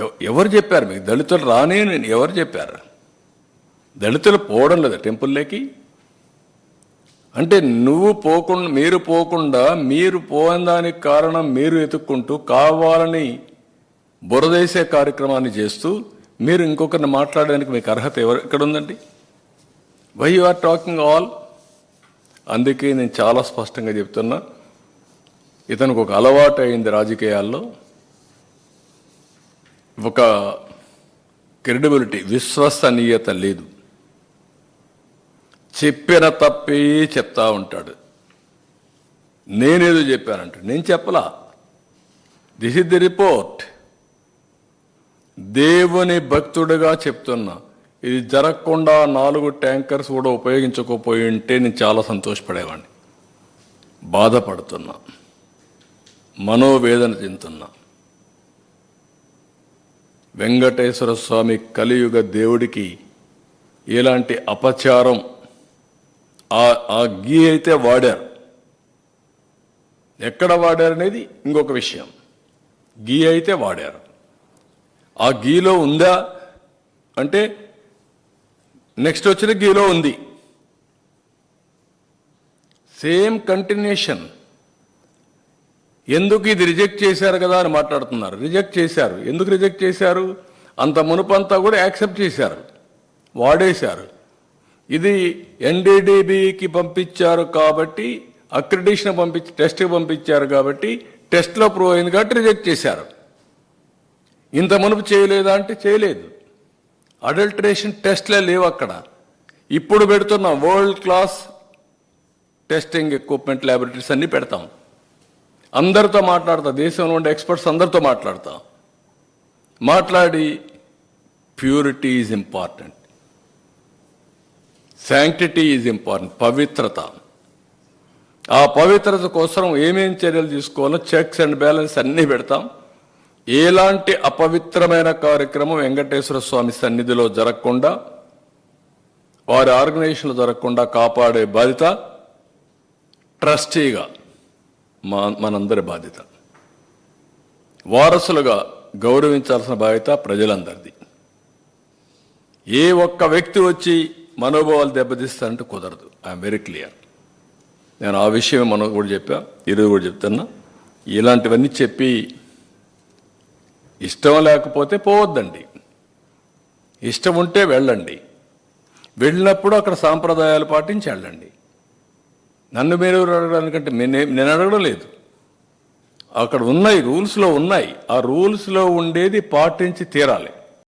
ఎవ- ఎవరు చెప్పారు మీకు? దళితులు రానే నేను ఎవరు చెప్పారు? దళితులు పోవడం లేదా టెంపుల్లోకి అంటే నువ్వు పోకుండా మీరు పోకుండా మీరు పోయినదానికి కారణం మీరు ఎతుక్కుంటూ కావాలని బురదేసే కార్యక్రమాన్ని చేస్తూ మీరు ఇంకొకరిని మాట్లాడడానికి మీకు అర్హత ఎవరు ఎక్కడ ఉందండి? Why you are talking all అందుకే నేను చాలా స్పష్టంగా చెప్తున్నా. ఇతనికి ఒక అలవాటు అయింది రాజకీయాల్లో. ఒక క్రెడిబిలిటీ విశ్వసనీయత లేదు. చెప్పిన తప్పే చెప్తా ఉంటాడు. నేనేదో చెప్పానంట. నేను చెప్పలా. దిస్ ఇస్ ది రిపోర్ట్ దేవుని భక్తుడిగా చెప్తున్నా. ఇది జరగకుండా నాలుగు ట్యాంకర్స్ కూడా ఉపయోగించకపోయి ఉంటే నేను చాలా సంతోషపడేవాడిని బాధపడుతున్నా. మనోవేదన చెందుతున్నా. వెంకటేశ్వర స్వామి కలియుగ దేవుడికి ఎలాంటి అపచారం ఆ గీ అయితే వాడారు. ఎక్కడ వాడారు అనేది ఇంకొక విషయం. గీ అయితే వాడారు. ఆ గీలో ఉందా? అంటే నెక్స్ట్ వచ్చిన గీలో ఉంది. Same continuation. ఎందుకు ఇది రిజెక్ట్ చేశారు కదా అని మాట్లాడుతున్నారు. రిజెక్ట్ చేశారు. ఎందుకు రిజెక్ట్ చేశారు? అంత మునుపంతా కూడా యాక్సెప్ట్ చేశారు. వాడేశారు. ఇది ఎన్డీడీబీకి పంపించారు కాబట్టి అక్రిడిషన్ పంపించి టెస్ట్కి పంపించారు కాబట్టి టెస్ట్లో ప్రూవ్ అయింది కాబట్టి రిజెక్ట్ చేశారు. ఇంత మునుపు చేయలేదా అంటే చేయలేదు. అడల్టరేషన్ టెస్ట్లే లేవు అక్కడ. ఇప్పుడు పెడుతున్న. World class testing equipment laboratories అన్నీ పెడతాం. అందరితో మాట్లాడతా దేశంలో ఉండే ఎక్స్పర్ట్స్ అందరితో మాట్లాడతా. మాట్లాడి purity is important. Sanctity is important పవిత్రత. ఆ పవిత్రత కోసం ఏమేం చర్యలు తీసుకోవాలో చెక్స్ అండ్ బ్యాలెన్స్ అన్నీ పెడతాం. ఎలాంటి అపవిత్రమైన కార్యక్రమం వెంకటేశ్వర స్వామి సన్నిధిలో జరగకుండా వారి ఆర్గనైజేషన్లో జరగకుండా కాపాడే బాధ్యత ట్రస్టీగా. మా మనందరి బాధ్యత. వారసులుగా గౌరవించాల్సిన బాధ్యత ప్రజలందరిది. ఏ ఒక్క వ్యక్తి వచ్చి మనోభావాలు దెబ్బతీస్తారంటే కుదరదు. I'm very clear. నేను ఆ విషయం మనం కూడా చెప్పా ఈరోజు కూడా చెప్తున్నా. ఇలాంటివన్నీ చెప్పి ఇష్టం లేకపోతే పోవద్దండి. ఇష్టం ఉంటే వెళ్ళండి. వెళ్ళినప్పుడు అక్కడ సాంప్రదాయాలు పాటించి వెళ్ళండి. నన్ను మీరు అడగడానికంటే నేను అడగడం లేదు. అక్కడ ఉన్నాయి రూల్స్లో ఉన్నాయి. ఆ రూల్స్లో ఉండేది పాటించి తీరాలి.